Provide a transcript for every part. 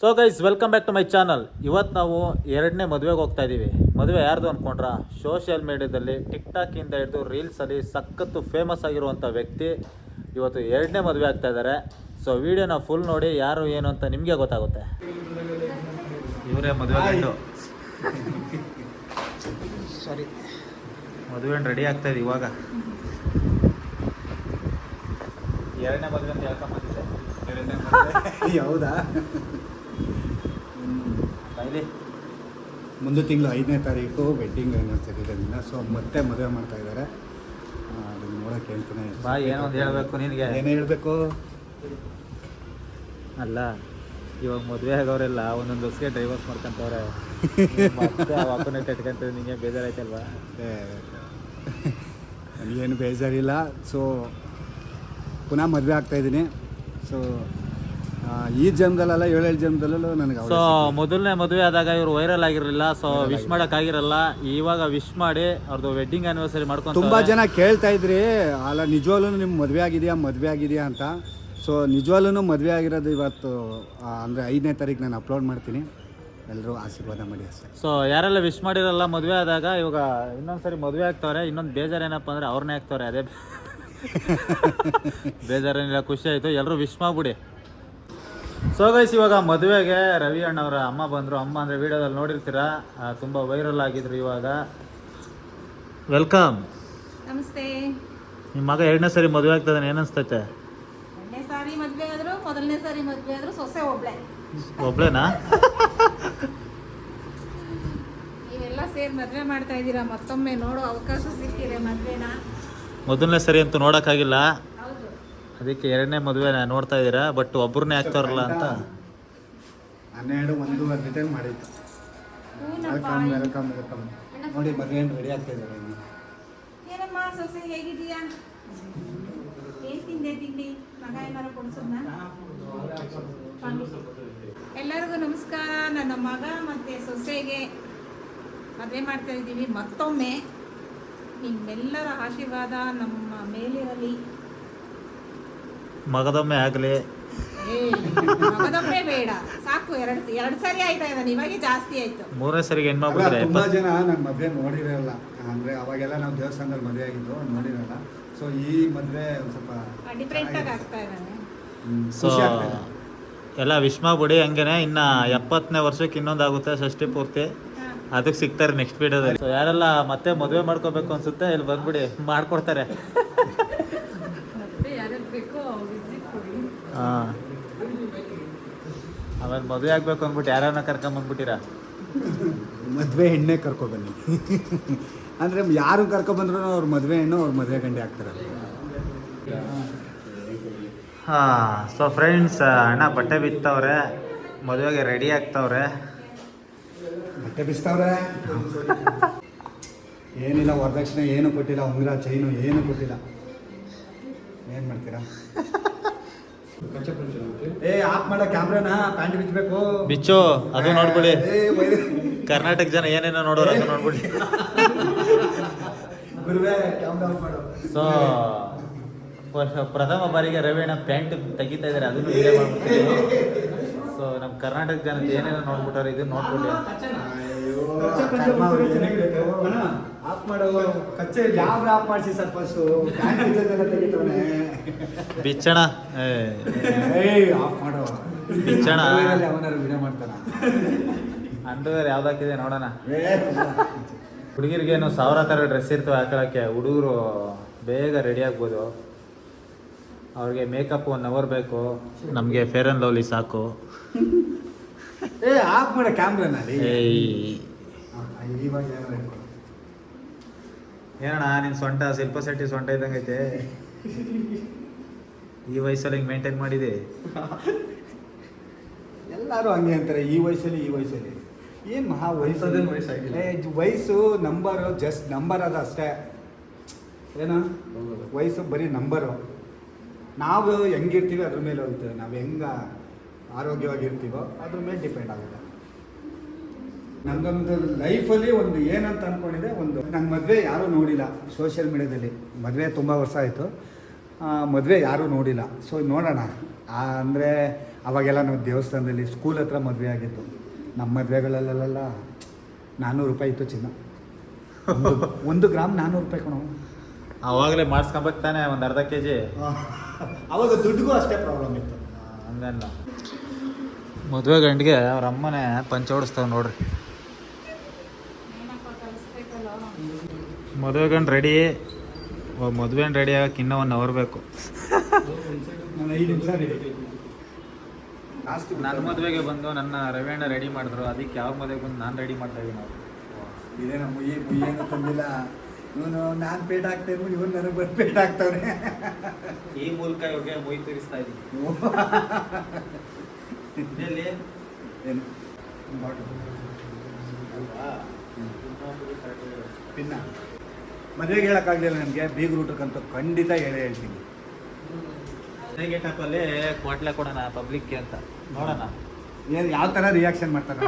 So guys welcome back to my channel ಇವತ್ತು ನಾವು ಎರಡನೇ ಮದುವೆಗೆ ಹೋಗ್ತಾ ಇದ್ದೀವಿ ಮದುವೆ ಯಾರ್ದು ಅಂದ್ಕೊಂಡ್ರ ಸೋಷಿಯಲ್ ಮೀಡಿಯಾದಲ್ಲಿ ಟಿಕ್ ಟಾಕಿಂದ ಹಿಡಿದು ರೀಲ್ಸಲ್ಲಿ ಸಖತ್ತು ಫೇಮಸ್ ಆಗಿರುವಂಥ ವ್ಯಕ್ತಿ ಇವತ್ತು ಎರಡನೇ ಮದುವೆ ಆಗ್ತಾ ಇದ್ದಾರೆ ಸೊ ವಿಡಿಯೋನ ಫುಲ್ ನೋಡಿ ಯಾರು ಏನು ಅಂತ ನಿಮಗೆ ಗೊತ್ತಾಗುತ್ತೆ. ಇವರೇ ಮದುವೆ ಗಂಡು. ಸರಿ ಮದುವೆ ರೆಡಿ ಆಗ್ತಾ ಇದೆ ಇವಾಗ. ಎರಡನೇ ಮದುವೆ ಅಂತ ಹೇಳ್ಕೊಂಬಂದಿದ್ದೆ ಹೌದಾ? ಬೈಲಿ ಮುಂದೆ ತಿಂಗಳು ಐದನೇ ತಾರೀಕು ವೆಡ್ಡಿಂಗ್ ಆ್ಯನಿವರ್ಸರಿ ಇದರಿಂದ ಸೊ ಮತ್ತೆ ಮದುವೆ ಮಾಡ್ತಾ ಇದ್ದಾರೆ. ಅದನ್ನು ನೋಡೋಕೆ ಹೇಳ್ತೀನಿ. ಬಾ ಏನೋ ಒಂದು ಹೇಳಬೇಕು ನಿನಗೆ. ಏನೇ ಹೇಳಬೇಕು? ಅಲ್ಲ ಇವಾಗ ಮದುವೆ ಆಗೋರೆಲ್ಲ ಒಂದೊಂದು ಬಸ್ಗೆ ಡ್ರೈವರ್ಸ್ ಮಾಡ್ಕೊಂತವ್ರೆ. ಮತ್ತೆ ಆ ನಿಮಗೆ ಬೇಜಾರಾಯ್ತಲ್ವಾ? ನನಗೇನು ಬೇಜಾರಿಲ್ಲ. ಸೊ ಪುನಃ ಮದುವೆ ಆಗ್ತಾಯಿದ್ದೀನಿ ಸೊ ಈ ಜನ್ಮದಲ್ಲ ಏಳೇಳು ಜನ್ಮದಲ್ಲೂ ನನಗೆ ಸೊ ಮೊದಲನೇ ಮದುವೆ ಆದಾಗ ಇವರು ವೈರಲ್ ಆಗಿರಲಿಲ್ಲ ಸೊ ವಿಶ್ ಮಾಡಕ್ ಆಗಿರಲ್ಲ ಇವಾಗ ವಿಶ್ ಮಾಡಿ ಅವ್ರದ್ದು ವೆಡ್ಡಿಂಗ್ ಆನಿವರ್ಸರಿ ಮಾಡ್ಕೊಂಡು ತುಂಬಾ ಜನ ಕೇಳ್ತಾ ಇದ್ರಿ ಅಲ್ಲ ನಿಜವಾಗ್ಲೂ ನಿಮ್ ಮದುವೆ ಆಗಿದೆಯಾ ಮದುವೆ ಆಗಿದೆಯಾ ಅಂತ. ಸೊ ನಿಜವಾಗ್ಲೂ ಮದುವೆ ಆಗಿರೋದು ಇವತ್ತು ಅಂದ್ರೆ ಅಂದರೆ ಐದನೇ ತಾರೀಕು ನಾನು ಅಪ್ಲೋಡ್ ಮಾಡ್ತೀನಿ. ಎಲ್ಲರೂ ಆಶೀರ್ವಾದ ಮಾಡಿ ಅಷ್ಟೇ. ಸೊ ಯಾರೆಲ್ಲ ವಿಶ್ ಮಾಡಿರಲ್ಲ ಮದುವೆ ಆದಾಗ ಇವಾಗ ಇನ್ನೊಂದ್ಸರಿ ಮದುವೆ ಆಗ್ತಾವ್ರೆ ಇನ್ನೊಂದು ಬೇಜಾರು ಏನಪ್ಪ ಅಂದ್ರೆ ಅವ್ರನ್ನೇ ಆಗ್ತಾವ್ರೆ ಅದೇ. ಬೇಜಾರೇನಿಲ್ಲ ಖುಷಿ ಆಯಿತು ಎಲ್ಲರೂ ವಿಶ್ ಮಾಡ್ಬಿಡಿ. ಸೊ ಗೈಸ್ ಇವಾಗ ಮದುವೆಗೆ ರವಿ ಅಣ್ಣವರ ಅಮ್ಮ ಬಂದರು. ಅಮ್ಮ ಅಂದರೆ ವಿಡಿಯೋದಲ್ಲಿ ನೋಡಿರ್ತೀರಾ? ತುಂಬ ವೈರಲ್ ಆಗಿದ್ರು ಇವಾಗ. ವೆಲ್ಕಮ್ ನಮಸ್ತೆ. ನಿಮ್ಮ ಮಗ ಎರಡನೇ ಸಾರಿ ಮದುವೆ ಆಗ್ತದೆ ಏನನ್ಸ್ತೈತೆ? ಎರಡನೇ ಸಾರಿ ಮದುವೆ ಆದರೂ ಮೊದಲನೇ ಸಾರಿ ಮದುವೆ ಆದ್ರು ಸೊಸೆ ಒಬ್ಳೆ. ಒಬ್ಳೇನಾ? ನೀವೆಲ್ಲ ಸೇರಿ ಮದುವೆ ಮಾಡ್ತಾ ಇದ್ದೀರಾ ಮತ್ತೊಮ್ಮೆ ನೋಡೋ ಅವಕಾಶ ಸಿಕ್ಕಿದೆ ಮದುವೆನಾ. ಮೊದಲನೇ ಸರಿ ಅಂತೂ ನೋಡೋಕ್ಕಾಗಿಲ್ಲ. ಅದಕ್ಕೆ ಎರಡನೇ ಮದುವೆ ನೋಡ್ತಾ ಇದ್ದೀರಾ? ಬಟ್ ಒಬ್ಬರನ್ನೇ ಆಗ್ತಾರಲ್ಲ ಅಂತ? ಹನ್ನೆರಡು ಒಂದು ಜೊತೆ ಮಾಡಿತ್ತು ವೆಲ್ಕಮ್ ವೆಲ್ಕಮ್ ವೆಲ್ಕಮ್ ನೋಡಿ ಬರ್ಲೇನು ರೆಡಿ ಆಗ್ತಾ ಇದ್ದಾರೆ ಏನಮ್ಮ ಸೊಸೆ ಹೇಗಿದೀಯಾ ಏನು ತಿಂದೆ ತಿಂಡಿ? ಮಗ ಏನಾರು ಕೊಡ್ಸದ್ನ? ಎಲ್ಲರಿಗೂ ನಮಸ್ಕಾರ. ನನ್ನ ಮಗ ಮತ್ತೆ ಸೊಸೆಗೆ ಮದುವೆ ಮಾಡ್ತಾ ಇದ್ದೀವಿ. ಮತ್ತೊಮ್ಮೆ ನಿಮ್ಮೆಲ್ಲರ ಆಶೀರ್ವಾದ ನಮ್ಮ ಮೇಲಿರಲಿ. ಮಗದೊಮ್ಮೆ ಆಗಲಿ. ಮೂರನೇ ಬೇಡ. ಸಾಕು ಎರಡು ಎರಡು ಸರಿ ಆಯ್ತಾ ಇವಾಗೆ ಜಾಸ್ತಿ ಆಯ್ತು. ಮೂರನೇ ಸರಿಗೆ ಅಲ್ಲ, ಹೆಣ್ಮಕ್ಳಿದ್ರೆ ತುಂಬಾ ಜನ ನನ್ನ ಮದುವೆ ನೋಡಿರಲ್ಲ ಅಂದ್ರೆ ಅವಾಗೆಲ್ಲ ನಾವು ದೇವಸ್ಥಾನದಲ್ಲಿ ಮದುವೆ ಆಗಿದ್ದು ನೋಡಿರಲ್ಲ ಸೊ ಈ ಮದುವೆ ಸ್ವಲ್ಪ ಡಿಫ್ರೆಂಟ್ ಆಗಿ ಆಗ್ತಾ ಇದ್ದಾನೆ. ಹ್ಮ್, ಸೊ ಖುಷಿ ಆಗ್ತಾ ಇದೆ. ಎಲ್ಲ ವಿಶ್ ಮಾಡ್ಬಿಡಿ ಹಂಗೇನೆ ಇನ್ನ ಎಪ್ಪತ್ತನೇ ವರ್ಷಕ್ಕೆ ಇನ್ನೊಂದು ಆಗುತ್ತೆ ಷಷ್ಠಿ ಪೂರ್ತಿ. ಅದಕ್ಕೆ ಸಿಗ್ತಾರೆ ನೆಕ್ಸ್ಟ್ ವೀಡಿಯೋದಲ್ಲಿ ಸೊ ಯಾರೆಲ್ಲ ಮತ್ತೆ ಮದುವೆ ಮಾಡ್ಕೋಬೇಕು ಅನ್ಸುತ್ತೆ ಇಲ್ಲಿ ಬಂದ್ಬಿಡಿ ಮಾಡ್ಕೊಡ್ತಾರೆ ಮತ್ತೆ ಯಾರ್ಯಾರು ಬೇಕೋ ಹಾಂ. ಆಮೇಲೆ ಮದುವೆ ಆಗ್ಬೇಕು ಅಂದ್ಬಿಟ್ಟು ಯಾರನ್ನ ಕರ್ಕೊಂಬಂದ್ಬಿಟ್ಟಿರಾ ಮದುವೆ ಹೆಣ್ಣೆ ಕರ್ಕೊ ಬನ್ನಿ. ಅಂದ್ರೆ ಯಾರು ಕರ್ಕೊ ಬಂದ್ರು ಅವ್ರ ಮದುವೆ ಹೆಣ್ಣು ಅವ್ರ ಮದುವೆ ಗಂಡೆ ಆಗ್ತಾರೆ ಹಾಂ ಸೊ ಫ್ರೆಂಡ್ಸ್ ಅಣ್ಣ ಬಟ್ಟೆ ಬಿತ್ತವ್ರೆ ಮದುವೆಗೆ ರೆಡಿ ಆಗ್ತಾವ್ರೆ. ಬಟ್ಟೆ ಬಿಸ್ತಾವ್ರೆ? ಏನಿಲ್ಲ ವರದಕ್ಷಿಣೆ ಏನು ಕೊಟ್ಟಿಲ್ಲ ಉಂಗುರ ಚೈನು ಏನು ಕೊಟ್ಟಿಲ್ಲ. ಏನ್ ಮಾಡ್ತೀರಾ? ಏ ಆಫ್ ಮಾಡೋ ಕ್ಯಾಮ್ರಾನ ಪ್ಯಾಂಟ್ ಬಿಚ್ಚಬೇಕು ಬಿಚ್ಚು ಅದು ನೋಡ್ಬಿಡಿ. ಕರ್ನಾಟಕ ಜನ ಏನೇನೋ ನೋಡೋರು ಅದು ನೋಡ್ಬಿಡಿ. ಗುರುವೇ ಕ್ಯಾಮ್ರಾ ಆಫ್ ಮಾಡು. ಸೊ ಪ್ರಥಮ ಬಾರಿಗೆ ರವೀಣ ಪ್ಯಾಂಟ್ ತೆಗಿತಾ ಇದ್ದಾರೆ ಅದನ್ನು ವಿಡಿಯೋ ಮಾಡ್ಬಿಡ್ತೀವಿ ಸೊ ನಮ್ಮ ಕರ್ನಾಟಕ ಜನ ಏನೇನೋ ನೋಡ್ಬಿಟ್ಟಾರೆ ಇದನ್ನ ನೋಡ್ಬಿಡಿ ಆಫ್ ಮಾಡು ಕಚ್ಚೆ ಕ್ಯಾಮ್ರಾ ಆಫ್ ಮಾಡಿಸಿ ಸರ್ ಫಸ್ಟು ಬಿಚ್ಚಣ. ಆಫ್ ಮಾಡೋ. ಬಿಚ್ಚಣ. ಅವನಾರು ಯಾವ್ದು ಮಾಡ್ತಾನ. ಅಂಡರ್ವೇರ್ ಯಾವ್ದಾಕಿದೆ ನೋಡೋಣ. ಹುಡುಗಿರ್ಗೆ ಹುಡುಗಿರಿಗೇನು ಸಾವಿರ ಥರ ಡ್ರೆಸ್ ಇರ್ತವೆ ಹಾಕೊಳಕ್ಕೆ. ಹುಡುಗರು ಬೇಗ ರೆಡಿ ಆಗ್ಬೋದು. ಅವ್ರಿಗೆ ಮೇಕಪ್ ಒನ್ ಅವರ್ ಬೇಕು. ನಮಗೆ ಫೇರ್ ಆ್ಯಂಡ್ ಲವ್ಲಿ ಸಾಕು. ಏ ಆಫ್ ಮಾಡ ಕ್ಯಾಮ್ರಾನ ಏಯ್. ಇವಾಗ ಏನಾರ. ಏನಣ್ಣ ನಿನ್ನ ಸೊಂಟ ಶಿಲ್ಪ ಶೆಟ್ಟಿ ಸೊಂಟ ಐತೆ? ಈ ವಯಸ್ಸಲ್ಲಿ ಹಿಂಗೆ ಮೇಂಟೈನ್ ಮಾಡಿದೆ? ಎಲ್ಲರೂ ಹಂಗೆ ಅಂತಾರೆ ಈ ವಯಸ್ಸಲ್ಲಿ ಈ ವಯಸ್ಸಲ್ಲಿ. ಏನು ಮಹಾ ವಯಸ್ಸು? ಜ್- ವಯಸ್ಸು ನಂಬರು ಜಸ್ಟ್ ನಂಬರ್ ಅದು ಅಷ್ಟೇ. ಏನು? ವಯಸ್ಸು ಬರೀ ನಂಬರು. ನಾವು ಹೆಂಗಿರ್ತೀವಿ ಅದ್ರ ಮೇಲೆ ಹೋಗ್ತದೆ ನಾವು ಹೆಂಗ ಆರೋಗ್ಯವಾಗಿರ್ತೀವೋ ಅದ್ರ ಮೇಲೆ ಡಿಪೆಂಡ್ ಆಗುತ್ತೆ. ನಮ್ದೊಂದು ಲೈಫಲ್ಲಿ ಒಂದು ಏನಂತ ಅಂದ್ಕೊಂಡಿದ್ದೆ ಒಂದು ನಂಗೆ ಮದುವೆ ಯಾರೂ ನೋಡಿಲ್ಲ ಸೋಷಿಯಲ್ ಮೀಡ್ಯಾದಲ್ಲಿ ಮದುವೆ ತುಂಬ ವರ್ಷ ಆಯಿತು. ಮದುವೆ ಯಾರೂ ನೋಡಿಲ್ಲ. ಸೊ ನೋಡೋಣ. ಅಂದರೆ ಅವಾಗೆಲ್ಲ ನಾವು ದೇವಸ್ಥಾನದಲ್ಲಿ ಸ್ಕೂಲ್ ಹತ್ರ ಮದುವೆ ಆಗಿತ್ತು. ನಮ್ಮ ಮದುವೆಗಳಲ್ಲೆಲ್ಲ ನಾನ್ನೂರು ರೂಪಾಯಿ ಇತ್ತು ಚಿನ್ನ. ಒಂದು ಗ್ರಾಮ್ ನಾನ್ನೂರು ರೂಪಾಯಿ ಕಣೋ. ಅವಾಗಲೇ ಮಾಡಿಸ್ಕೊಂಬತ್ತಾನೆ ತಾನೆ ಒಂದು ಅರ್ಧ ಕೆ ಜಿ ಅವಾಗ ದುಡ್ಡಿಗೂ ಅಷ್ಟೇ ಪ್ರಾಬ್ಲಮ್ ಇತ್ತು. ಹಂಗಲ್ಲ. ಮದುವೆ ಗಂಡಿಗೆ ಅವ್ರ ಅಮ್ಮನೇ ಪಂಚ ಓಡಿಸ್ತಾವೆ ನೋಡ್ರಿ ಏನಪ್ಪ ಕಲಿಸ್ಬೇಕಲ್ಲ ಮದುವೆ ಗಂಡು ರೆಡಿ ಮದುವೆ ರೆಡಿ ಆಗಕ್ಕೆ ಇನ್ನೂ ಒನ್ ಅವರ್ ಬೇಕು. ನನ್ನ ಮದುವೆಗೆ ಬಂದು ನನ್ನ ರವಿಯಣ್ಣ ರೆಡಿ ಮಾಡಿದ್ರು ಅದಕ್ಕೆ ಯಾವ ಮದುವೆಗೆ ಬಂದು ನಾನು ರೆಡಿ ಮಾಡ್ತಾ ಇದ್ದೀನಿ ಅವ್ರು. ನಮ್ಮ ಮುಯ್ಯಿ ಮುಯ್ಯೇನು ತಂದಿಲ್ಲ. ಇವನು ನಾನು ಪೇಟ್ ಹಾಕ್ತಾ ಇವನು ನನಗೆ ಬಂದು ಪೇಟ್ ಹಾಕ್ತವ್ರೆ ಈ ಮೂಲಕ ಇವಾಗ ಮೊಯ್ ತಿರಿಸ್ತಾ ಇದ್ದೀನಿ ಏನು? ಪಿನ್ನ. ಮದುವೆಗೆ ಹೇಳೋಕ್ಕಾಗಲಿಲ್ಲ ನನಗೆ ಬೀಗ್ ಊಟಕ್ಕಂತೂ ಖಂಡಿತ ಹೇಳೇ ಹೇಳ್ತೀನಿ. ಗೆಟಪ್ಪಲ್ಲಿ ಕ್ವಾಟ್ಲೆ ಕೊಡೋಣ ಪಬ್ಲಿಕ್ಗೆ ಅಂತ. ನೋಡೋಣ. ಏನು ಯಾವ ಥರ ರಿಯಾಕ್ಷನ್ ಮಾಡ್ತಾರೆ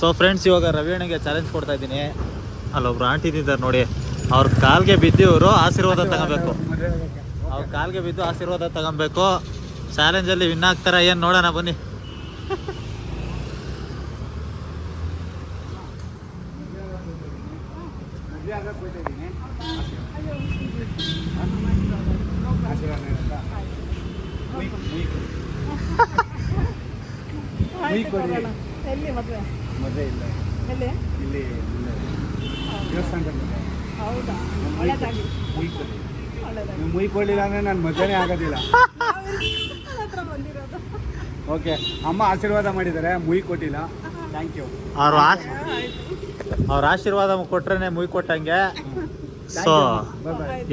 ಸೊ ಫ್ರೆಂಡ್ಸ್ ಇವಾಗ ರವಿಯಣ್ಣಗೆ ಚಾಲೆಂಜ್ ಕೊಡ್ತಾ ಇದ್ದೀನಿ. ಅಲ್ಲೊಬ್ರು ಆಂಟಿ ಇದ್ದಾರೆ ನೋಡಿ ಅವ್ರ ಕಾಲ್ಗೆ ಬಿದ್ದಿವರು ಆಶೀರ್ವಾದ ತಗೋಬೇಕು. ಅವ್ರ ಕಾಲ್ಗೆ ಬಿದ್ದು ಆಶೀರ್ವಾದ ತಗೊಬೇಕು. ಚಾಲೆಂಜಲ್ಲಿ ವಿನ್ ಆಗ್ತಾರ ಏನು ನೋಡೋಣ ಬನ್ನಿ ಮದುವೆ ಆಗಕ್ಕೆ ಹೋಗ್ತಾ ಇದ್ದೀನಿ ಆಶೀರ್ವಾದ ಏನಂತ? ಮುಯ್ ಮುಯ್ ಕೊಡಿ. ಮುಯ್ ಕೊಡಿ ಎಲ್ಲಿ ಮದುವೆ ಮದುವೆ ಇಲ್ಲ ಎಲ್ಲಿ ಇಲ್ಲಿ ಇಲ್ಲೇ ದೇವಸ್ಥಾನದಲ್ಲಿ ಹೌದಾ ಮುಯ್ ಒಳ್ಳೇದಾಗಿ ಮುಯ್ ಕೊಡಿ ಕೊಡಲಿಲ್ಲ ಅಂದರೆ ನನ್ನ ಮಜಾನೇ ಆಗೋದಿಲ್ಲ. ಓಕೆ ಅಮ್ಮ ಆಶೀರ್ವಾದ ಮಾಡಿದ್ದಾರೆ ಮುಯಿ ಕೊಟ್ಟಿಲ್ಲ. ಥ್ಯಾಂಕ್ ಯು ಅವ್ರ ಆಶ್ ಅವ್ರ ಆಶೀರ್ವಾದ ಕೊಟ್ರೇನೆ ಮುಯಿ ಕೊಟ್ಟಂಗೆ. ಸೊ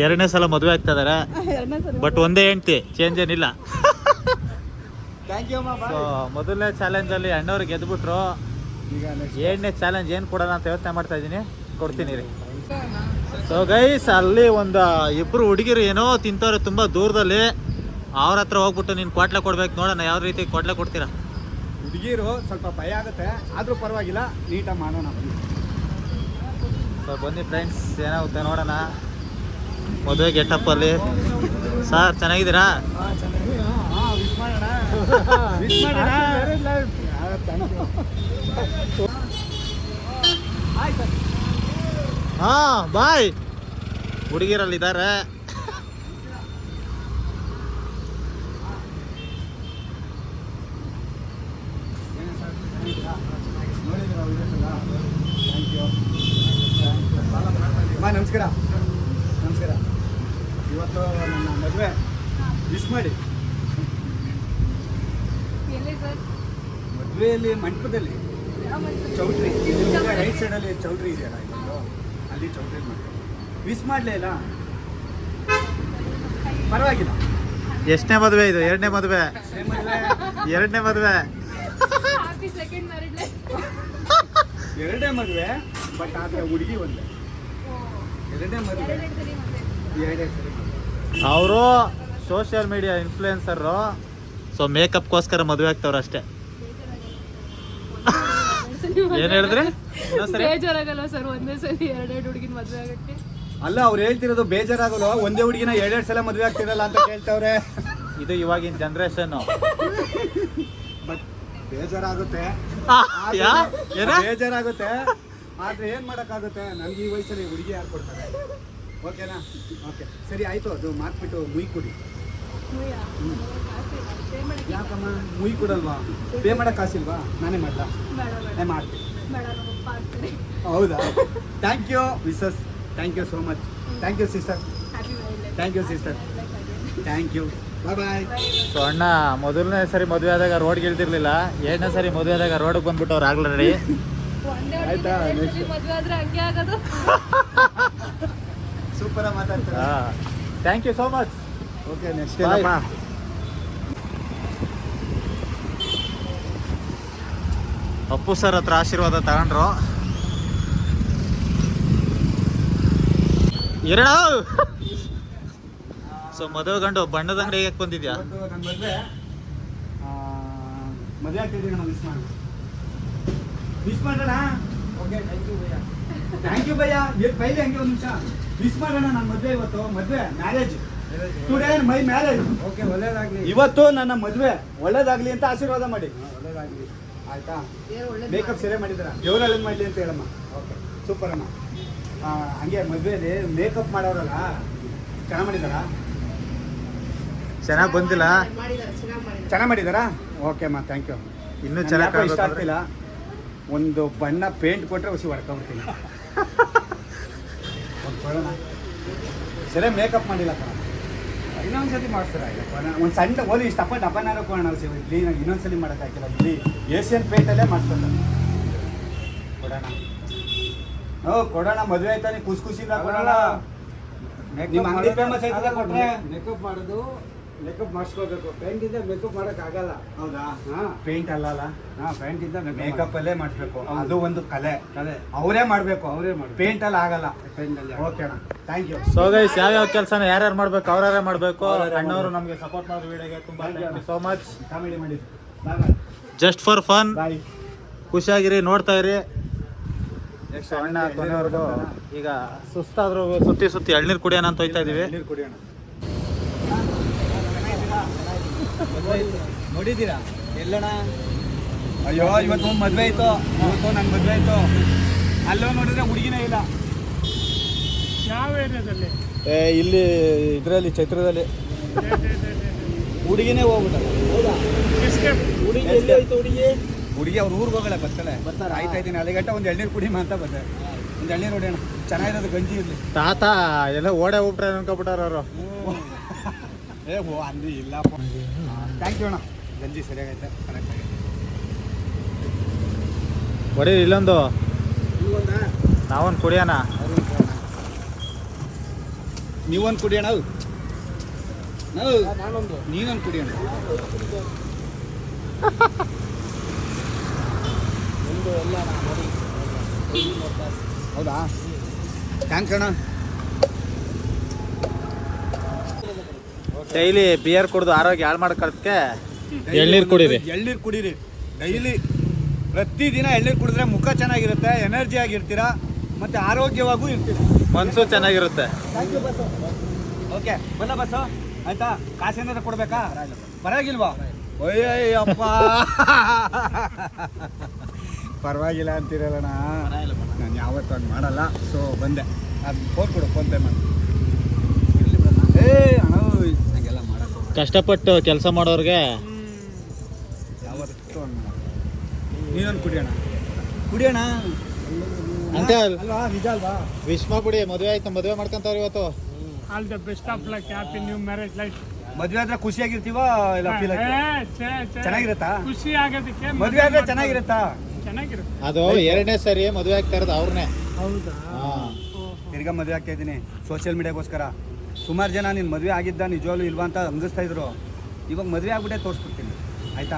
ಎರಡನೇ ಸಲ ಮದುವೆ ಆಗ್ತಾ ಇದಾರೆ. ಎರಡನೇ ಬಟ್ ಒಂದೇ ಹೆಂಡ್ತಿ ಚೇಂಜ್ ಏನಿಲ್ಲ. ಥ್ಯಾಂಕ್ ಯು ಅಮ್ಮ ಸೊ ಮೊದಲನೇ ಚಾಲೆಂಜಲ್ಲಿ ಅಣ್ಣವ್ರಿಗೆ ಗೆದ್ಬಿಟ್ರು. ಏಳನೇ ಚಾಲೆಂಜ್ ಏನು ಕೊಡೋಣ ಅಂತ ಯೋಚನೆ ಮಾಡ್ತಾ ಇದ್ದೀನಿ. ಕೊಡ್ತೀನಿ ರೀ ಸೊ ಗೈಸ್ ಅಲ್ಲಿ ಒಂದು ಇಬ್ರು ಹುಡುಗಿರು ಏನೋ ತಿಂತವ್ರೆ ತುಂಬ ದೂರದಲ್ಲಿ. ಅವ್ರ ಹತ್ರ ಹೋಗ್ಬಿಟ್ಟು ನೀನು ಕೊಟ್ಲೆ ಕೊಡ್ಬೇಕು ನೋಡೋಣ ಯಾವ ರೀತಿ ಕೊಟ್ಲೆ ಕೊಡ್ತೀರಾ. ಹುಡುಗಿರು ಸ್ವಲ್ಪ ಭಯ ಆಗುತ್ತೆ ಆದರೂ ಪರವಾಗಿಲ್ಲ ನೀಟಾಗಿ ಮಾಡೋಣ ಬನ್ನಿ. ಸೊ ಬನ್ನಿ ಫ್ರೆಂಡ್ಸ್ ಏನಾಗುತ್ತೆ ನೋಡೋಣ. ಮದುವೆ ಗೆಟಪ್ಪಲ್ಲಿ ಸರ್ ಚೆನ್ನಾಗಿದ್ದೀರಾ? ಹಾ, ಹಾಂ ಬಾಯ್ ಹುಡುಗಿರಲ್ಲಿ ಇದ್ದಾರೆ ಏನೇ ಸರ್, ಚೆನ್ನಾಗಿದ್ದೀರಾ? ನೋಡಿದ್ದೀರಾ videos ಎಲ್ಲ? Thank you. ಅಮ್ಮ ನಮಸ್ಕಾರ ನಮಸ್ಕಾರ ಇವತ್ತು ನನ್ನ ಮದುವೆ ಮಿಸ್ ಮಾಡಿ ಮದುವೆಯಲ್ಲಿ ಮಂಟಪದಲ್ಲಿ? ಚೌಟ್ರಿ ರೈಟ್ ಸೈಡಲ್ಲಿ ಚೌಟ್ರಿ ಇದೆಯಲ್ಲ ಇಲ್ಲೊಂದು ಅಲ್ಲಿ ಚಾಕ್ಲೇಟ್ ಮಾಡ್ತಾರೆ ಮಿಸ್ ಮಾಡಲೇ ಇಲ್ಲ? ಪರವಾಗಿಲ್ಲ. ಎಷ್ಟನೇ ಮದುವೆ ಇದು? ಎರಡನೇ ಮದುವೆ. ಎರಡನೇ ಮದುವೆ. ಎರಡನೇ ಮದುವೆ. ಬಟ್ ಆದರೆ ಹುಡುಗಿ ಒಂದೇ. ಎರಡನೇ ಮದುವೆ. ಎರಡೇ ಸರಿ ಅವರು ಸೋಷಿಯಲ್ ಮೀಡಿಯಾ ಇನ್ಫ್ಲೂಯೆನ್ಸರು ಸೊ ಮೇಕಪ್ಗೋಸ್ಕರ ಮದುವೆ ಆಗ್ತವ್ರು ಅಷ್ಟೇ ಏನು ಹೇಳಿದ್ರೆ? ಬೇಜಾರಾಗಲ್ಲ ಸರ್? ಒಂದೇ ಸರಿ ಎರಡೆರಡು ಹುಡುಗಿನ ಮದುವೆ ಆಗಕ್ಕೆ? ಅಲ್ಲ ಅವ್ರು ಹೇಳ್ತಿರೋದು ಬೇಜಾರಾಗಲ್ಲ ಒಂದೇ ಹುಡುಗಿನ ಎರಡೆರಡು ಸಲ ಮದುವೆ ಆಗ್ತಿರಲ್ಲ ಅಂತ ಕೇಳ್ತಾವ್ರೆ. ಇದು ಇವಾಗಿನ ಜನರೇಷನ್ ಬಟ್ ಬೇಜಾರಾಗುತ್ತೆ. ಯಾ? ಏನ? ಬೇಜಾರಾಗುತ್ತೆ. ಆದ್ರೆ ಏನ್ ಮಾಡಕ್ಕಾಗುತ್ತೆ? ನನ್ಗೆ ಈ ವಯಸ್ಸಲ್ಲಿ ಹುಡುಗಿ ಯಾರು ಕೊಡ್ತಾರೆ? ಓಕೆನಾ ಓಕೆ ಸರಿ ಆಯ್ತು. ಅದು ಮಾರ್ಕ್ಬಿಟ್ಟು ಮುಯ್ ಕೊಡಿ ಯಾಕಮ್ಮ? ಮುಯ್ ಕೊಡಲ್ವಾ? ಪೇ ಮಾಡಕ್ ಕಾಸಿಲ್ವಾ? ನಾನೇ ಮಾಡ್ಲಾ? ನಾನು ಮಾಡ್ತೀನಿ ಹೌದಾ? Thank you missus thank you so much thank you sister thank you sister thank you bye bye so ಅಣ್ಣ ಮೊದಲನೇ ಸರಿ ಮದುವೆ ಆದಾಗ ರೋಡ್ಗೆ ಇಳ್ದಿರ್ಲಿಲ್ಲ ಎರಡನೇ ಸರಿ ಮದುವೆ ಆದಾಗ ರೋಡಿಗೆ ಬಂದ್ಬಿಟ್ಟು ಅವ್ರು ಆಗ್ಲ ರೆಡಿ ಒಂದೇ ಆಯ್ತಾ? ಹುಡುಗಿ Next. ಮದುವೆ ಆದ್ರೆ ಹಂಗೆ ಆಗೋದು? ಸೂಪರ್ ಮಾತಾಡ್ತಾರೆ. Thank you so much okay next Appu sir ಹತ್ರ ಆಶೀರ್ವಾದ ತಗೊಂಡ್ರು. ಎರಡು! ಸೊ ಮದುವೆ ಗಂಡು ಬಣ್ಣದ ಅಂಗಡಿ ಯಾಕೆ ಬಂದಿದ್ಯಾ? ಮದುವೆ ಆಗ್ತಿದ್ದೀನಿ ಮಿಸ್ ಮಾಡಿ. ಮಿಸ್ ಮಾಡೋಣ ಓಕೆ ಥ್ಯಾಂಕ್ ಯು ಭಯ್ಯ. ಥ್ಯಾಂಕ್ ಯು ಭಯ್ಯ. ಪೈಲೆ ಹಂಗೆ ಒಂದು ನಿಮಿಷ. ಮಿಸ್ ಮಾಡೋಣ ನನ್ನ ಮದುವೆ ಇವತ್ತು. ಮದುವೆ marriage today my marriage okay ಒಳ್ಳೇದಾಗ್ಲಿ. ಇವತ್ತು ನನ್ನ ಮದುವೆ. ಒಳ್ಳೇದಾಗ್ಲಿ ಅಂತ ಆಶೀರ್ವಾದ ಮಾಡಿ. ಒಳ್ಳೇದಾಗ್ಲಿ. ಆಯ್ತಾ? ಮೇಕಪ್ ಸರಿಯಾಗಿ ಮಾಡಿದ್ರ ದೇವರಲ್ಲಿ ಮಾಡಲಿ ಅಂತ ಹೇಳಮ್ಮ. ಓಕೆ. ಸೂಪರ್ ಅಮ್ಮ. ಆ, ಹಂಗೆ ಮದುವೆಲಿ ಮೇಕಪ್ ಮಾಡೋರಲ್ಲ ಚೆನ್ನಾಗಿ ಮಾಡಿದಾರಾ ಚೆನ್ನಾಗಿ ಬಂದಿಲ್ಲ. ಚೆನ್ನಾಗಿ ಮಾಡಿದ್ದಾರೆ? ಮಾಡಿದಾರಾ ಓಕೆ ಅಮ್ಮ ಥ್ಯಾಂಕ್ ಯು ಇನ್ನೂ ನನ್ಗೆ ಚೆನ್ನಾಗಿ ಇಷ್ಟ ಆಗ್ತಿಲ್ಲ. ಒಂದು ಬಣ್ಣ ಪೇಂಟ್ ಕೊಟ್ಟರೆ ಹೊಸಿ ಹೊಡ್ಕೊಂಡ್ಬಿಡ್ತೀನಿ. ಸರಿ ಮೇಕಪ್ ಮಾಡಿಲ್ಲ ಕಣ ಇನ್ನೊಂದ್ಸತಿ ಮಾಡ್ತಾರೆ ಒಂದು ಸಣ್ಣ ಓಲಿ ಇಷ್ಟಪ್ಪ ಡಬ್ಬನಾರು ಕೊಡೋಣ ನಾವು ಇನ್ನೊಂದ್ಸಲಿ ಮಾಡೋಕ್ಕಾಗಿಲ್ಲ ಇಲ್ಲಿ ಏಷ್ಯನ್ ಪೇಂಟಲ್ಲೇ ಮಾಡಿಸ್ಕೊತಾರೆ. ಕೊಡೋಣ. ಓ ಕೊಡೋಣ. ಮದುವೆ ಆಯ್ತಾ? ನೀವು ಖುಷಿ ಖುಷಿಯಿಂದ ಕೊಡೋಣ. ನಿಮ್ಮ ಅಂಗಡಿ ಫೇಮಸ್ ಆಯ್ತದ ಕೊಟ್ರೆ. ಮೇಕಪ್ ಮಾಡೋದು ಮೇಕಪ್ ಮಾಡಿಸ್ಕೋಬೇಕು ಪೇಂಟ್ ಇಂದ ಮೇಕಪ್ ಮಾಡಕ್ ಆಗಲ್ಲ. ಹೌದಾ? ಹಾ. ಪೇಂಟ್ ಅಲ್ಲ ಅಲ್ಲ? ಹಾ ಪೇಂಟ್ ಇಂದ ಮೇಕಪ್ ಅಲ್ಲೇ ಮಾಡಿಸ್ಬೇಕು. ಅದು ಒಂದು ಕಲೆ. ಕಲೆ. ಅವರೇ ಮಾಡಬೇಕು. ಅವರೇ ಮಾಡಿ ಪೇಂಟ್ ಅಲ್ಲಿ ಆಗಲ್ಲ. ಪೇಂಟ್ ಅಲ್ಲಿ ಓಕೆ ಅಣ್ಣ. ಥ್ಯಾಂಕ್ ಯು ಸೊ ಗೈಸ್ ಯಾವ್ಯಾವ ಕೆಲಸನ ಯಾರ್ಯಾರು ಮಾಡಬೇಕು ಅವ್ರ್ಯಾರೇ ಮಾಡಬೇಕು. ಅಣ್ಣವರು ಮಾಡ್ಬೇಕು. ನಮಗೆ ಸಪೋರ್ಟ್ ಮಾಡೋ ವಿಡಿಯೋಗೆ ತುಂಬ Thank thank you so much comedy ಮಾಡಿದ್ರು ಜಸ್ಟ್ ಫಾರ್ ಫನ್ ಬಾಯ್ ಖುಷಿಯಾಗಿರಿ ನೋಡ್ತಾ ಇರಿ. ಸೊ ಅಣ್ಣ ಕೊನೆವರೆಗೂ ಈಗ ಸುಸ್ತಾದ್ರೂ ಸುತ್ತಿ ಸುತ್ತಿ ಎಳ್ನೀರು ಕುಡಿಯೋಣ ಅಂತ ಹೋಯ್ತಾ ಇದೀವಿ ನೀರು ಕುಡಿಯೋಣ ನೋಡಿದ್ದೀರಾ? ಎಲ್ಲಣ್ಣ? ಅಯ್ಯೋ ಇವತ್ತು ಮದುವೆ ಆಯ್ತು. ಇವತ್ತು ನನ್ನ ಮದುವೆ ಆಯ್ತು. ಅಲ್ಲೋ ನೋಡಿದ್ರೆ ಹುಡುಗಿನೇ ಇಲ್ಲ. ಯಾವ ಏರಿಯಾದಲ್ಲಿ? ಏ ಇಲ್ಲಿ ಇದರಲ್ಲಿ ಚೈತ್ರದಲ್ಲಿ. ಹುಡುಗಿನೇ ಹೋಗ್ಬಿಟ್ಟ ಹುಡುಗಿ ಎಲ್ಲಿ ಹೋಯ್ತು ಹುಡುಗಿ? ಹುಡುಗಿ ಅವ್ರ ಊರಿಗೆ ಹೋಗಲ್ಲ ಬರ್ತಾಳೆ. ಬರ್ತಾರೆ? ಆಯ್ತಾ ಇದ್ದೀನಿ ಅಲ್ಲಿ ಗಂಟೆ ಒಂದು ಎಳ್ನೀರು ಕುಡಿಮ ಅಂತ ಬರ್ತಾರೆ ಒಂದು ಎಳ್ನೀರು ಹೊಡೆಯೋಣ. ಚೆನ್ನಾಗಿರೋದು ಗಂಜಿ ಇರಲಿ ತಾತ ಎಲ್ಲ ಓಡೇ ಹೋಗ್ಬಿಟ್ರೆ ಅನ್ಕೊಬಿಟ್ಟಾರ ಅವರು. ಏ ಓ ಅಂದಿ ಇಲ್ಲ ಥ್ಯಾಂಕ್ ಯು ಅಣ್ಣ. ಗಂಜಿ ಸರಿಯಾಗೈತೆ ಕರೆಕ್ಟ್ ಆಗೈತೆ ಬರೀ ಇಲ್ಲೊಂದು. ನಾವೊಂದು ಕುಡಿಯೋಣ. ನೀವೊಂದು ಕುಡಿಯೋಣ ಹೌದು. ನಾನೊಂದು. ನೀನೊಂದು ಕುಡಿಯೋಣ. ಎಲ್ಲ ಹೌದಾ? ಥ್ಯಾಂಕ್ಸ್ ಅಣ್ಣ. ಡೈಲಿ ಬಿಯರ್ ಕುಡಿದು ಆರೋಗ್ಯ ಹಾಳು ಮಾಡ್ಕೊಳಕ್ಕೆ ಎಳ್ನೀರು ಕುಡೀರಿ. ಎಳ್ನೀರು ಕುಡೀರಿ. ಡೈಲಿ ಪ್ರತಿದಿನ ಎಳ್ನೀರು ಕುಡಿದ್ರೆ ಮುಖ ಚೆನ್ನಾಗಿರುತ್ತೆ ಎನರ್ಜಿ ಆಗಿರ್ತೀರಾ ಮತ್ತೆ ಆರೋಗ್ಯವಾಗೂ ಇರ್ತೀರಿ? ಮನಸ್ಸು ಚೆನ್ನಾಗಿರುತ್ತೆ. ಓಕೆ ಬಲ್ಲ ಬಸ್ಸು ಆಯ್ತಾ? ಕಾಸೇನಾದ್ರು ಕೊಡ್ಬೇಕಾ? ಪರವಾಗಿಲ್ವಾ? ಅಯ್ಯಯ್ಯಪ್ಪ. ಪರವಾಗಿಲ್ಲ ಅಂತೀರಲ್ಲಣ್ಣ ನಾನು ಯಾವತ್ತೂ ಹಂಗೆ ಮಾಡಲ್ಲ. ಸೊ ಬಂದೆ. ಅದು ಫೋನ್ ಕೊಡು ಫೋನ್ ಪೇ ಮಾಡಿ. ಏ ಅಣ್ಣ ಹಂಗೆಲ್ಲ ಮಾಡಕ್ಕೆ ಹೋಗ್ಬೇಡ. ಕಷ್ಟಪಟ್ಟು ಕೆಲಸ ಮಾಡೋರಿಗೆ ಯಾವತ್ತೂ ನೀನೊಂದು ಕುಡಿಯೋಣ. ಕುಡಿಯೋಣ? ಅಂಕಲ್ ಅಲ್ವಾ? ನಿಜ ಅಲ್ವಾ? ವಿಶ್ ಮಾಡ್ಬಿಡಿ ಮದುವೆ ಆಯ್ತು ಮದುವೆ ಮಾಡ್ಕಂತಾರ ಇವತ್ತು. All the best of luck happy new marriage life ಮದುವೆ ಆದ್ರೆ ಖುಷಿಯಾಗಿರ್ತೀವ ಇಲ್ಲ ಫೀಲ್ ಚೆನ್ನಾಗಿರುತ್ತಾ? ಖುಷಿ ಆಗೋದಕ್ಕೆ ಮದುವೆ ಆದ್ರೆ ಚೆನ್ನಾಗಿರುತ್ತಾ? ಚೆನ್ನಾಗಿರುತ್ತೆ. ಅದು ಎರಡನೇ ಸರಿ ಮದುವೆ ಆಗ್ತಾ ಇರೋದು ಅವ್ರನ್ನೇ. ಹೌದಾ? ತಿರ್ಗಾ ಮದುವೆ ಆಗ್ತಾ ಇದ್ದೀನಿ. ಸೋಷಿಯಲ್ ಮೀಡಿಯಾಗೋಸ್ಕರ ಸುಮಾರು ಜನ ನೀನು ಮದುವೆ ಆಗಿದ್ದ ನಿಜವಾಗ್ಲೂ ಇಲ್ವಾ ಅಂತ ಅಂದಿಸ್ತಾ ಇದ್ರು. ಇವಾಗ ಮದುವೆ ಆಗ್ಬಿಟ್ಟೆ ತೋರಿಸ್ಬಿಡ್ತೀನಿ. ಆಯ್ತಾ?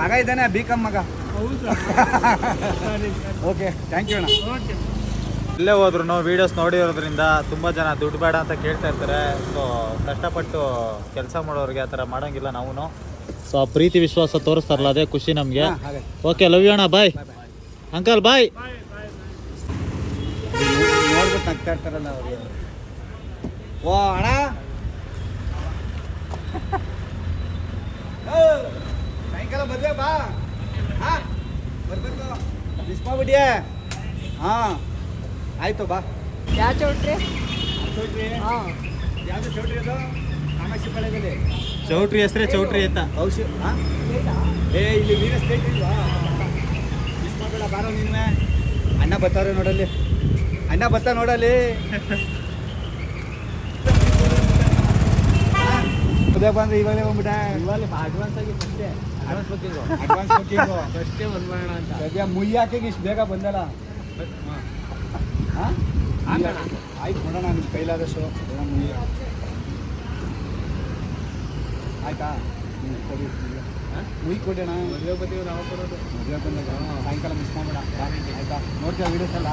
ಮಗ ಇದ್ದಾನೆ ಬಿ ಕಮ್ ಮಗ ಓಕೆ ಥ್ಯಾಂಕ್ ಯು ಅಣ್ಣ. ಓಕೆ ಇಲ್ಲೇ ಹೋದ್ರು ವೀಡಿಯೋಸ್ ನೋಡಿರೋದ್ರಿಂದ ತುಂಬ ಜನ ದುಡ್ಡು ಬೇಡ ಅಂತ ಕೇಳ್ತಾ ಇರ್ತಾರೆ. ಸೊ ಕಷ್ಟಪಟ್ಟು ಕೆಲಸ ಮಾಡೋರಿಗೆ ಆ ಥರ ಮಾಡೋಂಗಿಲ್ಲ ನಾವು ಸೊ ಆ ಪ್ರೀತಿ ವಿಶ್ವಾಸ ತೋರಿಸ್ತಾರಲ್ಲ ಅದೇ ಖುಷಿ ನಮಗೆ. ಓಕೆ ಲವ್ ಯು ಅಣ್ಣ ಬಾಯ್ ಅಂಕಲ್ ಬಾಯ್ ನೋಡ್ಬಿಟ್ಟು ನಗ್ತಾ ಇರ್ತಾರಲ್ಲ ಅವ್ರಿಗೆ ಓ ಅಣ್ಣ ಓ, ಸಾಯಂಕಾಲ ಮದುವೆ ಬಾ ಹಾ ಬರ್ಬೇಕು ಮಿಸ್ ಮಾಡ್ಬಿಟ್ಟಿಯೇ ಹಾಂ ಆಯ್ತು ಬಾ ಯಾವ ಚೌಟ್ರಿ ಚೌಟ್ರಿ ಹಾಂ ಯಾವುದು ಚೌಟ್ರಿ ಅದು ಕಾಮಾಕ್ಷಿ ಪಾಳ್ಯದಲ್ಲಿ ಚೌಟ್ರಿ ಹೆಸ್ರೇ ಚೌಟ್ರಿ ಅಂತ ಔಷಧ ಹಾಂ ಏ ಇಲ್ಲಿ ವೀರ ಸ್ಟೇಟ್ ಇಲ್ವಾ ಮಿಸ್ ಮಾಡಬೇಡ ಬಾರೋ ನಿನ್ನೆ ಅಣ್ಣ ಬರ್ತಾರೆ ನೋಡಲ್ಲಿ ಅಣ್ಣ ಬರ್ತಾ ನೋಡಲ್ಲಿ ಬಂದ್ರೆ ಇವಾಗಲೇ ಬಂದ್ಬಿಟ್ಟ ಅಡ್ವಾನ್ಸ್ ಆಗಿ ಫಸ್ಟೇ ಅಡ್ವಾನ್ಸ್ ಬುಕ್ಕಿಂಗು ಅಡ್ವಾನ್ಸ್ ಬುಕ್ಕಿಂಗು ಫಸ್ಟೇ ಬಂದ್ಬಿಡೋಣ ಅಂತ. ಸದ್ಯ ಮುಯ್ಯಾಕೆಗೆ ಇಷ್ಟು ಬೇಗ ಬಂದಲ್ಲ? ಹಾಂ. ಆಯ್ತು ನೋಡೋಣ ನಿಮ್ಮ ಕೈಲಾದಷ್ಟು ಮುಯ್ಯ ಆಯ್ತಾ? ಹ್ಞೂ ಹಾಂ? ಮುಯ್ ಕೊಡೋಣ ಮದುವೆ ಬರ್ತೀವಿ ನಾವು ಬರೋದು ಮದುವೆ ಬಂದಾಗ ಸಾಯಂಕಾಲ ಮಿಸ್ ಮಾಡಬೇಡ. ಆಯ್ತಾ? ನೋಡ್ತೀವಿ ವೀಡಿಯೋಸ್ ಅಲ್ಲ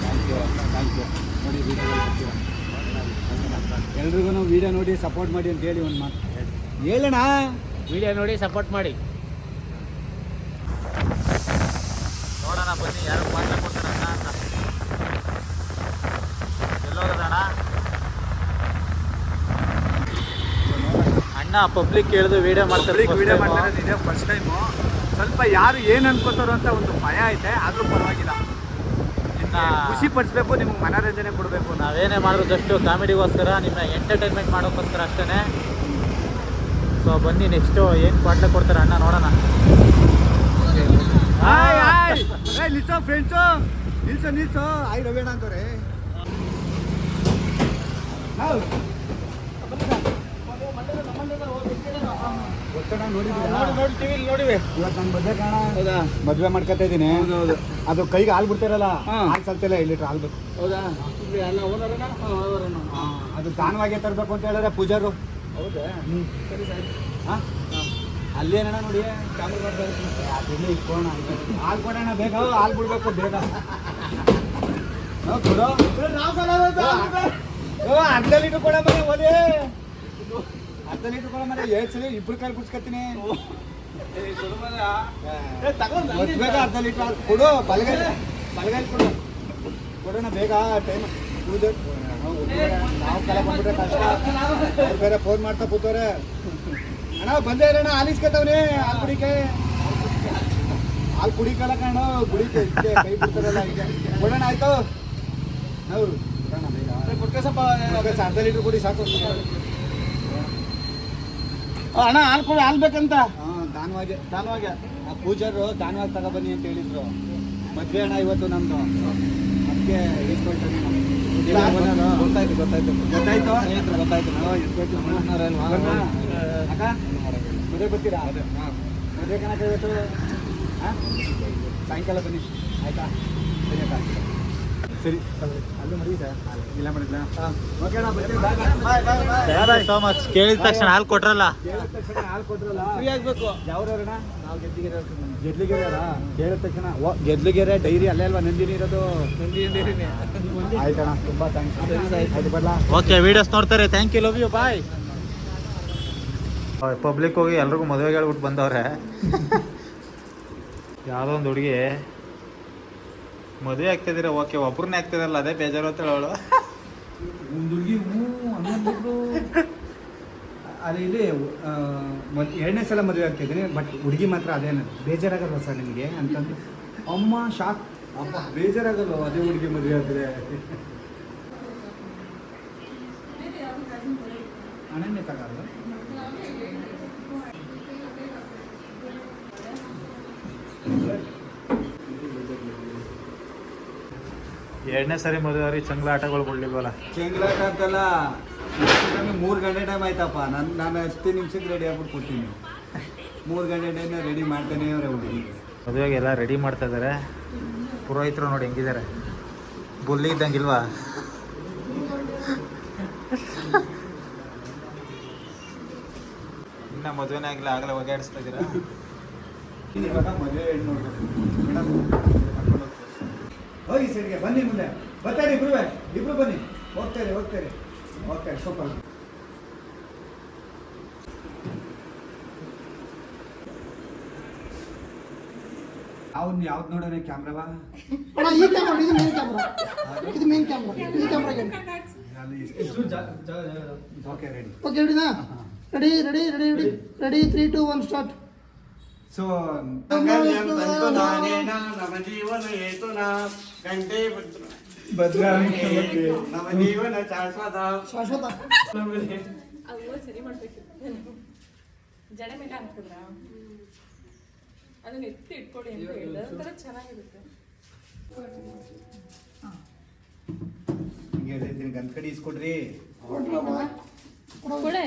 ಥ್ಯಾಂಕ್ ಯು ಥ್ಯಾಂಕ್ ಯು ನೋಡಿ ವೀಡಿಯೋ ಬರ್ತೀರಾ ಎಲ್ರಿಗೂ ವೀಡಿಯೋ ನೋಡಿ ಸಪೋರ್ಟ್ ಮಾಡಿ ಅಂತ ಹೇಳಿ ಒಂದು ಮಾತು ಹೇಳೋಣ ವೀಡಿಯೋ ನೋಡಿ ಸಪೋರ್ಟ್ ಮಾಡಿ. ನೋಡೋಣ ಬನ್ನಿ ಯಾರು ಪಾತ್ರ ಕೊಡ್ತಾರಣ್ಣ ಅಂತ ಎಲ್ಲೋದಣ್ಣ ಅಣ್ಣ ಪಬ್ಲಿಕ್ ಹೇಳಿದ್ರು ವೀಡಿಯೋ ಮಾಡ್ತಾರೆ ವಿಡಿಯೋ ಮಾಡ್ತಾರೆ ಇದೇ ಫಸ್ಟ್ ಟೈಮು ಸ್ವಲ್ಪ ಯಾರು ಏನು ಅನ್ಕೋತಾರೋ ಅಂತ ಒಂದು ಭಯ ಐತೆ ಆದರೂ ಪರವಾಗಿಲ್ಲ. ಖುಷಿ ಪಡಿಸ್ಬೇಕು ನಿಮ್ಗೆ ಮನೋರಂಜನೆ ಕೊಡಬೇಕು. ನಾವು ನಾವೇನೇ ಮಾಡಿದ್ರು ಜಸ್ಟ್ ಕಾಮಿಡಿಗೋಸ್ಕರ ನಿಮ್ಮ ಎಂಟರ್ಟೈನ್ಮೆಂಟ್ ಮಾಡೋಕ್ಕೋಸ್ಕರ ಅಷ್ಟೇ ಸೊ ಬನ್ನಿ ನೆಕ್ಸ್ಟು ಏನು ಕ್ವಾಟ್ಲೆ ಕೊಡ್ತಾರೆ ಅಣ್ಣ ನೋಡೋಣ. Hi hi. ಏ ನಿಲ್ಸೋ ಫ್ರೆಂಡ್ಸು ನಿಲ್ಸೋ ನಿಲ್ಸೋ. ಆಯ್ ರವೇಣ ಅಂತವ್ರೆ. ನೋಡಿವೆ ಇವತ್ತು ನಾನು ಮದುವೆ ಕಾಣ ಇದೀನಿ ಮಾಡ್ಕೊತಾ ಇದ್ದೀನಿ. ಅದು ಕೈಗೆ ಹಾಲು ಬಿಡ್ತಾರಲ್ಲ ಹಾಲು ಸಲ್ತಿಲ್ಲ ಎರಡು ಲೀಟರ್ ಹಾಲು ಅದು ದಾನವಾಗಿ ತರಬೇಕು ಅಂತ ಹೇಳಿದ್ರೆ ಪೂಜಾರು. ಹೌದಾ? ಹ್ಞೂ ಹಾಂ? ಅಲ್ಲೇನಣ್ಣ ನೋಡಿ ಅದನ್ನೇ ಇಟ್ಕೋಣ ಹಾಲು ಕೊಡೋಣ ಬೇಗ ಹಾಲು ಬಿಡ್ಬೇಕು ಬೇಗ. ಅರ್ಧ ಲೀಟರ್ ಕೊಡ ಮನೆ ಓದಿ ಅರ್ಧ ಲೀಟ್ರ್ ಕೊಡ ಸಲ ಇಬ್ರು ಕಾಲು ಬೇಗ ಅರ್ಧ ಲೀಟ್ರ್ ಕೊಡು ಬಲಗೈ ಬಲಗೈ ಕೊಡು. ಕೊಡೋಣ ಬೇಗ ಟೈಮ್ ಪೂಜೆ ನಾವು ಕೆಲ ಬಂದ್ಬಿಟ್ರೆ ಕಷ್ಟ. ಅವ್ರು ಬೇರೆ ಫೋನ್ ಮಾಡ್ತಾ ಕೂತವ್ರೆ. ಅಣ್ಣ ಬಂದೇ ಇರೋಣ ಹಾಲು ಇಸ್ಕೊತವ್ನೆ ಹಾಲು ಕುಡಿಕೆ. ಹಾಲು ಕುಡಿಕಲ್ಲ ಕಣ ಗುಡಿಕೆ ಇದಕ್ಕೆ ಕೈ ಬಿಡ್ತಾರಲ್ಲ ಈಗ ಕೊಡೋಣ ಆಯ್ತು. ಹೌದು ಕೊಡೋಣ ಬೇಗ. ಕೊಡ್ಕೆ ಸ್ವಲ್ಪ ಅರ್ಧ ಲೀಟ್ರ್ ಕುಡಿ ಸಾಕು. ಅಣ್ಣ ಹಾಲು ಕೊಡಿ ಹಾಲು ಬೇಕಂತ ಹಾಂ ದಾನವಾಗಿ ದಾನವಾಗಿ. ಆ ಪೂಜಾರು ದಾನವಾಗಿ ತಗೊಬನ್ನಿ ಅಂತ ಹೇಳಿದ್ರು. ಮದ್ವೆ ಅಣ್ಣ ಇವತ್ತು ನಮ್ದು. ಅದಕ್ಕೆ ಇಸ್ಕೊಳ್ತೀನಿ ಗೊತ್ತಾಯ್ತು ಗೊತ್ತಾಯ್ತು. ಗೊತ್ತಾಯ್ತು? ಗೊತ್ತಾಯ್ತು? ಅಕ್ಕ? ಮದುವೆ ಬರ್ತೀರಾ? ಮದುವೆ ಕಣಕ್ಕೆ ಇವತ್ತು? ಹಾಂ? ಸಾಯಂಕಾಲ ಬನ್ನಿ. ಆಯ್ತಾ? ಸರಿ ಅಕ್ಕ. ಸರಿ. ಅಲ್ಲೂ ಮರಿ ಸರ್ ಸೋ ಮಚ್ ಕೇಳಿದ ತಕ್ಷಣ ಹಾಲು ಕೊಟ್ರಲ್ಲ? ಕೇಳಿದ ತಕ್ಷಣ ಹಾಲು ಕೊಟ್ರಲ್ಲ. ಫ್ರೀ ಆಗ್ಬೇಕು. ಯಾವ್ರಣ್ಣ ನಾವು ಗೆದ್ಲಿಗೆರೆ ಡೈರಿ ಅಲ್ಲೇ ಅಲ್ವಾ? ನಂದಿನಿ ಇರೋದು. ಆಯ್ತಣ್ಣ ತುಂಬಾ ಥ್ಯಾಂಕ್ಸ್ ಓಕೆ ವಿಡಿಯೋಸ್ ನೋಡ್ತಾರೆ. Thank you love you bye public ಹೋಗಿ ಎಲ್ರಿಗೂ ಮದುವೆಗೆ ಹೇಳ್ಬಿಟ್ಟು ಬಂದವ್ರೆ. ಯಾವುದೋ ಒಂದು ಹುಡುಗಿ ಮದುವೆ ಆಗ್ತಿದ್ದೀರ? ಓಕೆ, ಒಬ್ರನ್ನೇ ಆಗ್ತಿದಾರಲ್ಲ, ಅದೇ ಬೇಜಾರು ಅಂತ ಹೇಳೋಳು. ಹುಡುಗಿ ಹೂ ಅನ್ನೋದು ಅಲ್ಲಿ ಇಲ್ಲಿ ಎರಡನೇ ಸಲ ಮದುವೆ ಆಗ್ತಿದ್ದೀನಿ, ಬಟ್ ಹುಡುಗಿ ಮಾತ್ರ ಅದೇನು ಬೇಜಾರಾಗಲ್ವ ಸರ್ ನಿಮಗೆ? ಅಂತಂದು, ಅಮ್ಮ, ಶಾಕ್. ಅಪ್ಪ, ಬೇಜಾರಾಗಲ್ವ ಅದೇ ಹುಡುಗಿ ಮದುವೆ ಆದರೆ ಅಣ್ಣನೇ ತಗಲ್ಲ ಎರಡನೇ ಸರಿ ಮದುವೆ ಅವ್ರಿಗೆ ಚಂಗ್ಲ ಆಟಗಳು ಕೊಡ್ಲಿಲ್ವಲ್ಲ ಚೆಂಗ್ಲಾಟ ಅಂತಲ್ಲ ಮೂರು ಗಂಟೆ ಟೈಮ್ ಆಯ್ತಪ್ಪ. ನಾನು ನಾನು ಹತ್ತು ನಿಮಿಷಕ್ಕೆ ರೆಡಿ ಆಗ್ಬಿಟ್ಟು ಕೊಡ್ತೀನಿ ಮೂರು ಗಂಟೆ ಟೈಮ್ ರೆಡಿ ಮಾಡ್ತಾನೆ ಅವ್ರೆ ಹುಡುಗಿ. ಮದುವೆಗೆ ಎಲ್ಲ ರೆಡಿ ಮಾಡ್ತಾ ಇದ್ದಾರೆ ಪುರೋಹಿತರು ನೋಡಿ ಹೆಂಗಿದ್ದಾರೆ ಬುಲ್ಲಿ ಇದ್ದಂಗಿಲ್ವಾ ಇನ್ನ ಮದುವೆನೇ ಆಗಿಲ್ಲ ಆಗಲೇ ಒಗ್ಯಾಡಿಸ್ತಾ ಇದ್ದೀರಾ? ಇವಾಗ ಮದುವೆ ಹೆಣ್ಣು ಮೇಡಮ್. ಹೋಗಿ ಸರಿಗೆ ಬನ್ನಿ ಮುಂದೆ. ಬರ್ತಾರೆ ಇಬ್ರು ಇಬ್ರು ಬನ್ನಿ. ಹೋಗ್ತಾರೆ ಹೋಗ್ತಾರೆ. ಹೋಗ್ತಾರೆ ಸ್ವಲ್ಪ ಅವ್ನು ಯಾವ್ದು ನೋಡೋಣ ಕ್ಯಾಮ್ರಾವಾ ಅಣ್ಣ ಈ ಕ್ಯಾಮ್ರಾ ಇದು ಮೇನ್ ಕ್ಯಾಮ್ರಾ. ಇದು ಮೇನ್ ಕ್ಯಾಮ್ರಾ. ಈ ಕ್ಯಾಮ್ರಾಗೆ ಓಕೆ ರೆಡಿ ಓಕೆ ರೆಡಿನಾ ready ready ready ready ready three two one start so Navajeevan ಹೇತುನಾ ಗಂಟೆ ನವಜೀವನ ಶಾಶ್ವತ ಶಾಶ್ವತ ಅವು ಸರಿ ಮಾಡ್ಬೇಕಿತ್ತು ಜಡೆ ಮೇಲೆ ಹಾಕಿದ್ರ ಅದನ್ನ ಎತ್ತಿ ಇಟ್ಕೊಡಿ ಅಂತ ಹೇಳಿದ್ರೆ ಒಂಥರ ಚೆನ್ನಾಗಿರುತ್ತೆ ಹಿಂಗೆ ಹೇಳ್ತೀನಿ ಗಂಧ ಕಡಿ ಇಸ್ಕೊಡ್ರಿ ಕೊಡೆ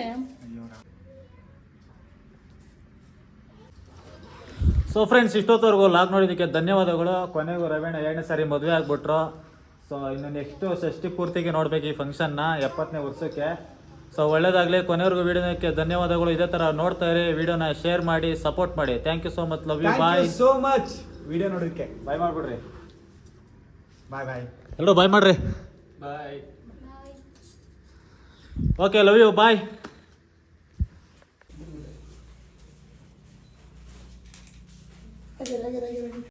ಸೊ ಫ್ರೆಂಡ್ಸ್ ಇಷ್ಟೊತ್ತವರೆಗೂ ಲಾಗ್ ನೋಡಿದ್ದಕ್ಕೆ ಧನ್ಯವಾದಗಳು. ಕೊನೆಗೂ ರವೀಣ ಎರಡನೇ ಸಾರಿ ಮದುವೆ ಆಗಿಬಿಟ್ರು. ಸೊ ಇನ್ನು ನೆಕ್ಸ್ಟು ಷಷ್ಠಿ ಪೂರ್ತಿಗೆ ನೋಡ್ಬೇಕು ಈ ಫಂಕ್ಷನ್ನ ಎಪ್ಪತ್ತನೇ ವರ್ಷಕ್ಕೆ. ಸೊ ಒಳ್ಳೇದಾಗಲಿ. ಕೊನೆವರೆಗೂ ವಿಡಿಯೋಕ್ಕೆ ಧನ್ಯವಾದಗಳು. ಇದೇ ಥರ ನೋಡ್ತಾ ಇರಿ ವಿಡಿಯೋನ ಶೇರ್ ಮಾಡಿ ಸಪೋರ್ಟ್ ಮಾಡಿ. Thank you so much love you bye so much video ನೋಡೋದಕ್ಕೆ. ಬಾಯ್ ಮಾಡಿಬಿಡ್ರಿ. ಬಾಯ್ ಬಾಯ್ ಎಲ್ಲರೂ ಬಾಯ್ ಮಾಡ್ರಿ. Bye okay love you bye ಹಾಗೆ ಹಾಗೆ ಹಾಗೆ